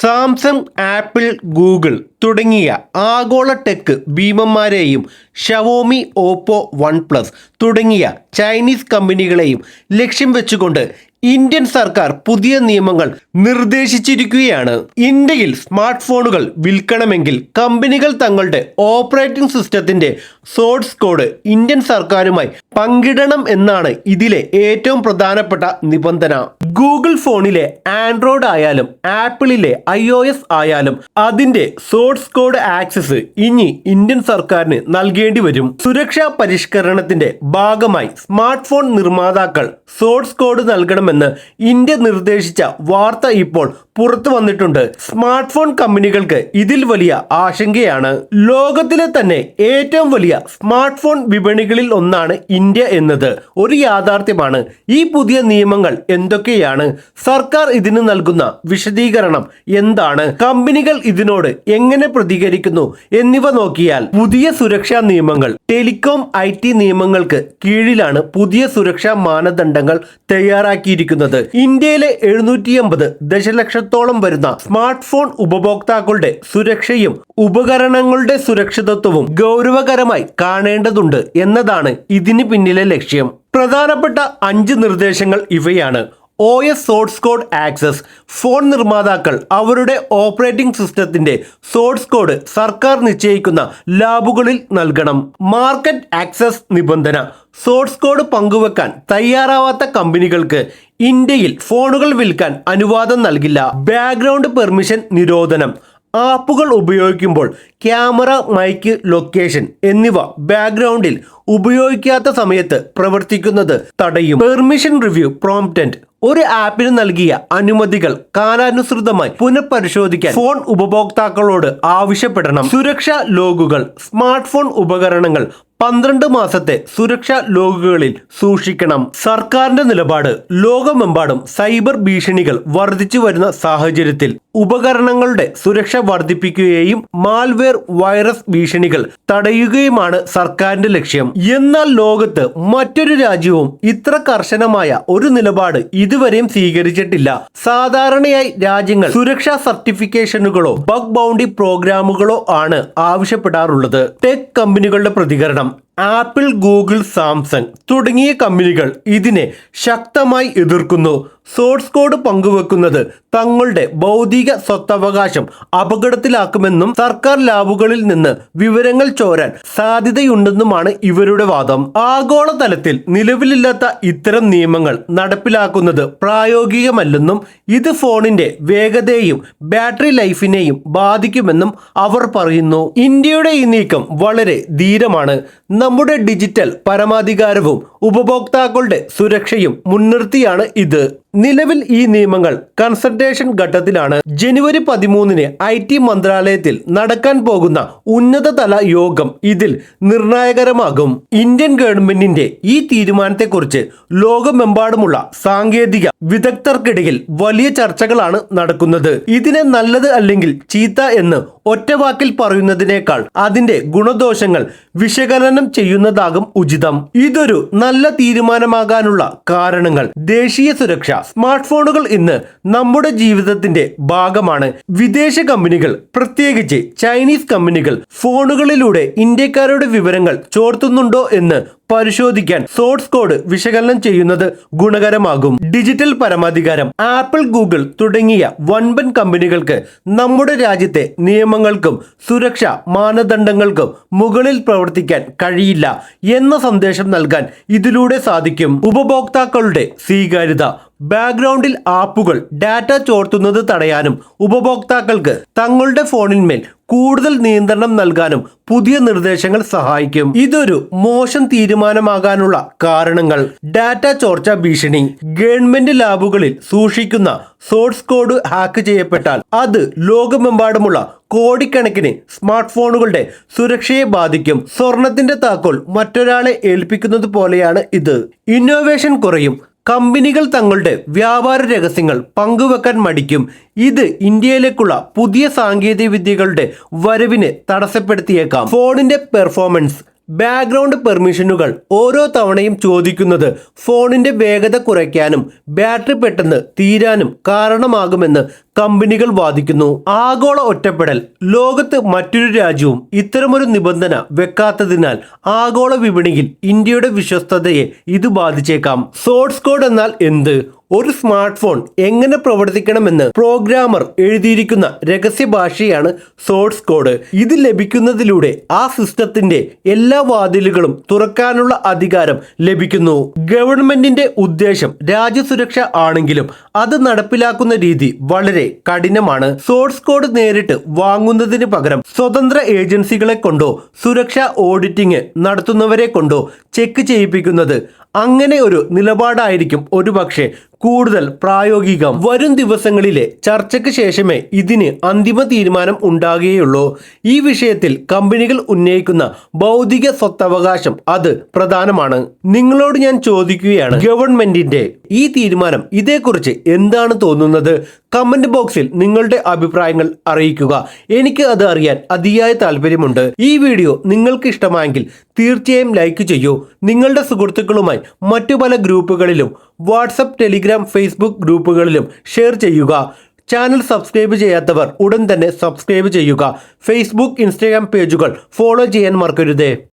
Samsung apple Google തുടങ്ങിയ ആഗോള tech ഭീമന്മാരെയും ഷവോമി ഓപ്പോ വൺ പ്ലസ് തുടങ്ങിയ ചൈനീസ് കമ്പനികളെയും ലക്ഷ്യം വെച്ചുകൊണ്ട് ഇന്ത്യൻ സർക്കാർ പുതിയ നിയമങ്ങൾ നിർദ്ദേശിച്ചിരിക്കുകയാണ്. ഇന്ത്യയിൽ സ്മാർട്ട് ഫോണുകൾ വിൽക്കണമെങ്കിൽ കമ്പനികൾ തങ്ങളുടെ ഓപ്പറേറ്റിംഗ് സിസ്റ്റത്തിന്റെ സോഴ്സ് കോഡ് ഇന്ത്യൻ സർക്കാരുമായി പങ്കിടണം എന്നാണ് ഇതിലെ ഏറ്റവും പ്രധാനപ്പെട്ട നിബന്ധന. ഗൂഗിൾ ഫോണിലെ ആൻഡ്രോയിഡ് ആയാലും ആപ്പിളിലെ ഐ ഒ എസ് ആയാലും അതിന്റെ സോഴ്സ് കോഡ് ആക്സസ് ഇനി ഇന്ത്യൻ സർക്കാരിന് നൽകേണ്ടി വരും. സുരക്ഷാ പരിഷ്കരണത്തിന്റെ ഭാഗമായി സ്മാർട്ട് ഫോൺ നിർമ്മാതാക്കൾ സോഴ്സ് കോഡ് നൽകണമെന്ന് ഇന്ത്യ നിർദ്ദേശിച്ച വാർത്ത ഇപ്പോൾ പുറത്തു വന്നിട്ടുണ്ട്. സ്മാർട്ട് ഫോൺ കമ്പനികൾക്ക് ഇതിൽ വലിയ ആശങ്കയാണ്. ലോകത്തിലെ തന്നെ ഏറ്റവും വലിയ സ്മാർട്ട് ഫോൺ വിപണികളിൽ ഒന്നാണ് ഇന്ത്യ എന്നത്. ഒരു യാഥാർത്ഥ്യമാണ്. ഈ പുതിയ നിയമങ്ങൾ എന്തൊക്കെയാണ്? സർക്കാർ ഇതിന് നൽകുന്ന വിശദീകരണം എന്താണ്? കമ്പനികൾ ഇതിനോട് എങ്ങനെ പ്രതികരിക്കുന്നു? എന്നിവ നോക്കിയാൽ പുതിയ സുരക്ഷാ നിയമങ്ങൾ ടെലികോം ഐ നിയമങ്ങൾക്ക് കീഴിലാണ് പുതിയ സുരക്ഷാ മാനദണ്ഡങ്ങൾ തയ്യാറാക്കിയിരിക്കുന്നത്. ഇന്ത്യയിലെ എഴുന്നൂറ്റി അമ്പത് ദശലക്ഷത്തോളം വരുന്ന സ്മാർട്ട് ഫോൺ ഉപഭോക്താക്കളുടെ സുരക്ഷയും ഉപകരണങ്ങളുടെ സുരക്ഷിതത്വവും ഗൗരവകരമായി കാണേണ്ടതുണ്ട് എന്നതാണ് ഇതിന് പിന്നിലെ ലക്ഷ്യം. പ്രധാനപ്പെട്ട അഞ്ച് നിർദ്ദേശങ്ങൾ ഇവയാണ്. O S source code access phone നിർമ്മാതാക്കൾ അവരുടെ ഓപ്പറേറ്റിംഗ് സിസ്റ്റത്തിന്റെ സോഴ്സ് കോഡ് സർക്കാർ നിശ്ചയിക്കുന്ന ലാബുകളിൽ നൽകണം. മാർക്കറ്റ് ആക്സസ് നിബന്ധന സോഴ്സ് കോഡ് പങ്കുവെക്കാൻ തയ്യാറാവാത്ത കമ്പനികൾക്ക് ഇന്ത്യയിൽ ഫോണുകൾ വിൽക്കാൻ അനുവാദം നൽകില്ല. ബാക്ക്ഗ്രൗണ്ട് പെർമിഷൻ നിരോധനം. ആപ്പുകൾ ഉപയോഗിക്കുമ്പോൾ ക്യാമറ മൈക്ക് ലൊക്കേഷൻ എന്നിവ ബാക്ക്ഗ്രൗണ്ടിൽ ഉപയോഗിക്കാത്ത സമയത്ത് പ്രവർത്തിക്കുന്നത് തടയും. പെർമിഷൻ റിവ്യൂ പ്രോംപ്റ്റന്റ് ഒരു ആപ്പിന് നൽകിയ അനുമതികൾ കാലാനുസൃതമായി പുനഃപരിശോധിക്കാൻ ഫോൺ ഉപഭോക്താക്കളോട് ആവശ്യപ്പെടണം. സുരക്ഷാ ലോഗുകൾ സ്മാർട്ട് ഫോൺ ഉപകരണങ്ങൾ പന്ത്രണ്ട് മാസത്തെ സുരക്ഷാ ലോഗുകളിൽ സൂക്ഷിക്കണം. സർക്കാരിന്റെ നിലപാട് ലോകമെമ്പാടും സൈബർ ഭീഷണികൾ വർദ്ധിച്ചു വരുന്ന സാഹചര്യത്തിൽ ഉപകരണങ്ങളുടെ സുരക്ഷ വർദ്ധിപ്പിക്കുകയും മാൽവെയർ വൈറസ് ഭീഷണികൾ തടയുകയുമാണ് സർക്കാരിന്റെ ലക്ഷ്യം. എന്നാൽ ലോകത്ത് മറ്റൊരു രാജ്യവും ഇത്ര കർശനമായ ഒരു നിലപാട് ഇതുവരെയും സ്വീകരിച്ചിട്ടില്ല. സാധാരണയായി രാജ്യങ്ങൾ സുരക്ഷാ സർട്ടിഫിക്കേഷനുകളോ ബഗ് ബൗണ്ടി പ്രോഗ്രാമുകളോ ആണ് ആവശ്യപ്പെടാറുള്ളത്. ടെക് കമ്പനികളുടെ പ്രതികരണം ആപ്പിൾ ഗൂഗിൾ സാംസങ് തുടങ്ങിയ കമ്പനികൾ ഇതിനെ ശക്തമായി എതിർക്കുന്നു. സോഴ്സ് കോഡ് പങ്കുവെക്കുന്നത് തങ്ങളുടെ ഭൗതിക സ്വത്തവകാശം അപകടത്തിലാക്കുമെന്നും സർക്കാർ ലാബുകളിൽ നിന്ന് വിവരങ്ങൾ ചോരാൻ സാധ്യതയുണ്ടെന്നുമാണ് ഇവരുടെ വാദം. ആഗോളതലത്തിൽ നിലവിലില്ലാത്ത ഇത്തരം നിയമങ്ങൾ നടപ്പിലാക്കുന്നത് പ്രായോഗികമല്ലെന്നും ഇത് ഫോണിന്റെ വേഗതയെയും ബാറ്ററി ലൈഫിനെയും ബാധിക്കുമെന്നും അവർ പറയുന്നു. ഇന്ത്യയുടെ ഈ നീക്കം വളരെ ധീരമാണ്. നമ്മുടെ ഡിജിറ്റൽ പരമാധികാരവും ഉപഭോക്താക്കളുടെ സുരക്ഷയും മുൻനിർത്തിയാണ് ഇത്. നിലവിൽ ഈ നിയമങ്ങൾ കൺസൾട്ടേഷൻ ഘട്ടത്തിലാണ് ജനുവരി പതിമൂന്നിന് ഐ ടി മന്ത്രാലയത്തിൽ നടക്കാൻ പോകുന്ന ഉന്നതതല യോഗം ഇതിൽ നിർണായകരമാകും. ഇന്ത്യൻ ഗവൺമെന്റിന്റെ ഈ തീരുമാനത്തെക്കുറിച്ച് ലോകമെമ്പാടുമുള്ള സാങ്കേതിക വിദഗ്ധർക്കിടയിൽ വലിയ ചർച്ചകളാണ് നടക്കുന്നത്. ഇതിനെ നല്ലത് അല്ലെങ്കിൽ ചീത്ത എന്ന് ഒറ്റവാക്കിൽ പറയുന്നതിനേക്കാൾ അതിന്റെ ഗുണദോഷങ്ങൾ വിശകലനം ചെയ്യുന്നതാകും ഉചിതം. ഇതൊരു നല്ല തീരുമാനമാകാനുള്ള കാരണങ്ങൾ. ദേശീയ സുരക്ഷ സ്മാർട്ട് ഫോണുകൾ ഇന്ന് നമ്മുടെ ജീവിതത്തിന്റെ ഭാഗമാണ്. വിദേശ കമ്പനികൾ പ്രത്യേകിച്ച് ചൈനീസ് കമ്പനികൾ ഫോണുകളിലൂടെ ഇന്ത്യക്കാരുടെ വിവരങ്ങൾ ചോർത്തുന്നുണ്ടോ എന്ന് പരിശോധിക്കാൻ സോഴ്സ് കോഡ് വിശകലനം ചെയ്യുന്നത് ഗുണകരമാകും. ഡിജിറ്റൽ പരമാധികാരം ആപ്പിൾ ഗൂഗിൾ തുടങ്ങിയ വൻപൻ കമ്പനികൾക്ക് നമ്മുടെ രാജ്യത്തെ നിയമങ്ങൾക്കും സുരക്ഷ മാനദണ്ഡങ്ങൾക്കും മുകളിൽ പ്രവർത്തിക്കാൻ കഴിയില്ല എന്ന സന്ദേശം നൽകാൻ ഇതിലൂടെ സാധിക്കും. ഉപഭോക്താക്കളുടെ സ്വീകാര്യത ബാക്ക്ഗ്രൗണ്ടിൽ ആപ്പുകൾ ഡാറ്റ ചോർത്തുന്നത് തടയാനും ഉപഭോക്താക്കൾക്ക് തങ്ങളുടെ ഫോണിന്മേൽ കൂടുതൽ നിയന്ത്രണം നൽകാനും പുതിയ നിർദ്ദേശങ്ങൾ സഹായിക്കും. ഇതൊരു മോശം തീരുമാനമാകാനുള്ള കാരണങ്ങൾ. ഡാറ്റ ചോർച്ച ഭീഷണി. ഗവൺമെന്റ് ലാബുകളിൽ സൂക്ഷിക്കുന്ന സോഴ്സ് കോഡ് ഹാക്ക് ചെയ്യപ്പെട്ടാൽ അത് ലോകമെമ്പാടുമുള്ള കോടിക്കണക്കിന് സ്മാർട്ട് ഫോണുകളുടെ സുരക്ഷയെ ബാധിക്കും. സ്വർണത്തിന്റെ താക്കോൽ മറ്റൊരാളെ ഏൽപ്പിക്കുന്നത് പോലെയാണ് ഇത്. ഇന്നോവേഷൻ കുറയും. കമ്പനികൾ തങ്ങളുടെ വ്യാപാര രഹസ്യങ്ങൾ പങ്കുവെക്കാൻ മടിക്കും. ഇത് ഇന്ത്യയിലേക്കുള്ള പുതിയ സാങ്കേതിക വിദ്യകളുടെ വരവിനെ തടസ്സപ്പെടുത്തിയേക്കാം. ഫോണിന്റെ പെർഫോമൻസ് ബാക്ക്ഗ്രൗണ്ട് പെർമിഷനുകൾ ഓരോ തവണയും ചോദിക്കുന്നത് ഫോണിന്റെ വേഗത കുറയ്ക്കാനും ബാറ്ററി പെട്ടെന്ന് തീരാനും കാരണമാകുമെന്ന് കമ്പനികൾ വാദിക്കുന്നു. ആഗോള ഒറ്റപ്പെടൽ ലോകത്ത് മറ്റൊരു രാജ്യവും ഇത്തരമൊരു നിബന്ധന വെക്കാത്തതിനാൽ ആഗോള വിപണിയിൽ ഇന്ത്യയുടെ വിശ്വസ്തതയെ ഇത് ബാധിച്ചേക്കാം. സോഴ്സ് കോഡ് എന്നാൽ എന്ത്? ഒരു സ്മാർട്ട് ഫോൺ എങ്ങനെ പ്രവർത്തിക്കണമെന്ന് പ്രോഗ്രാമർ എഴുതിയിരിക്കുന്ന രഹസ്യ ഭാഷയാണ് സോഴ്സ് കോഡ്. ഇത് ലഭിക്കുന്നതിലൂടെ ആ സിസ്റ്റത്തിന്റെ എല്ലാ വാതിലുകളും തുറക്കാനുള്ള അധികാരം ലഭിക്കുന്നു. ഗവൺമെന്റിന്റെ ഉദ്ദേശം രാജ്യസുരക്ഷ ആണെങ്കിലും അത് നടപ്പിലാക്കുന്ന രീതി വളരെ കഠിനമാണ്. സോഴ്സ് കോഡ് നേരിട്ട് വാങ്ങുന്നതിന് പകരം സ്വതന്ത്ര ഏജൻസികളെ കൊണ്ടോ സുരക്ഷാ ഓഡിറ്റിംഗ് നടത്തുന്നവരെ കൊണ്ടോ ചെക്ക് ചെയ്യിപ്പിക്കുന്നത് അങ്ങനെ ഒരു നിലപാടായിരിക്കും ഒരുപക്ഷെ കൂടുതൽ പ്രായോഗികം. വരും ദിവസങ്ങളിലെ ചർച്ചയ്ക്ക് ശേഷമേ ഇതിന് അന്തിമ തീരുമാനം ഉണ്ടാകുകയുള്ളൂ. ഈ വിഷയത്തിൽ കമ്പനികൾ ഉന്നയിക്കുന്ന ഭൗതിക സ്വത്തവകാശം അത് പ്രധാനമാണ്. നിങ്ങളോട് ഞാൻ ചോദിക്കുകയാണ് ഗവൺമെന്റിന്റെ ഈ തീരുമാനം ഇതേക്കുറിച്ച് എന്താണ് തോന്നുന്നത്? കമന്റ് ബോക്സിൽ നിങ്ങളുടെ അഭിപ്രായങ്ങൾ അറിയിക്കുക. എനിക്ക് അത് അറിയാൻ അതിയായ താല്പര്യമുണ്ട് ഈ വീഡിയോ നിങ്ങൾക്ക് ഇഷ്ടമായെങ്കിൽ തീർച്ചയായും ലൈക്ക് ചെയ്യൂ. നിങ്ങളുടെ സുഹൃത്തുക്കളുമായി മറ്റു പല ഗ്രൂപ്പുകളിലും വാട്സപ്പ് ടെലിഗ്രാം ഫേസ്ബുക്ക് ഗ്രൂപ്പുകളിലും ഷെയർ ചെയ്യുക. ചാനൽ സബ്സ്ക്രൈബ് ചെയ്യാത്തവർ ഉടൻ തന്നെ സബ്സ്ക്രൈബ് ചെയ്യുക. ഫേസ്ബുക്ക് ഇൻസ്റ്റാഗ്രാം പേജുകൾ ഫോളോ ചെയ്യാൻ മറക്കരുതേ.